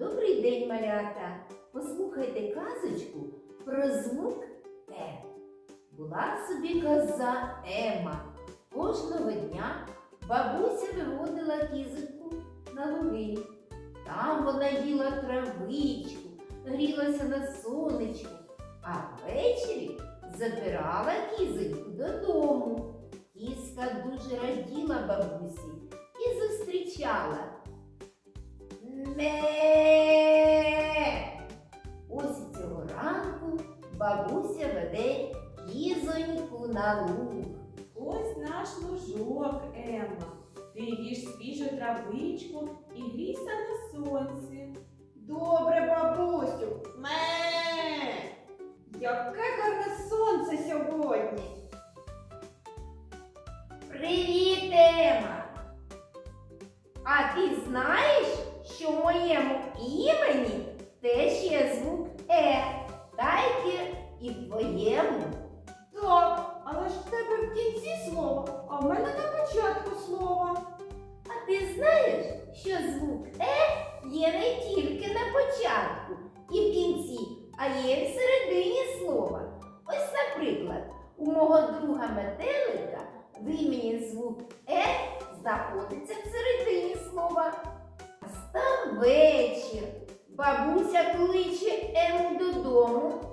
день, малята! Послухайте казочку про звук Е. Була собі коза Ема. Кожного дня бабуся виводила кізоньку на луги. Там вона їла травичку, грілася на сонечку, а ввечері забирала кізоньку додому. Кізка дуже раділа бабусі і зустрічала. Ме. Бабуся веде кізоньку на луг. Ось наш лужок, Емма. Ти їж свіжу травичку і грійся на сонці. Добре, бабусю. Ме. Яке гарне сонце сьогодні. Привіт, Ема! А ти знаєш, що в моєму імені теж є звук Е, так ти знаєш, що звук Е є не тільки на початку і в кінці, а є в середині слова. Ось, наприклад, у мого друга метелика в імені звук Е знаходиться в середині слова. Став вечір. Бабуся кличе Ему додому.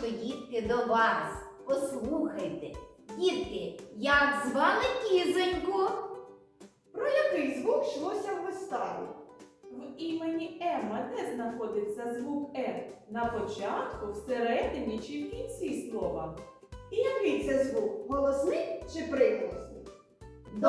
Запитаннячко, дітки, до вас. Послухайте. Дітки, як звали кізоньку? Про який звук йшлося в виставі? В імені Емма де знаходиться звук Е? На початку, всередині чи в кінці слова? І який це звук? Голосний чи приголосний? До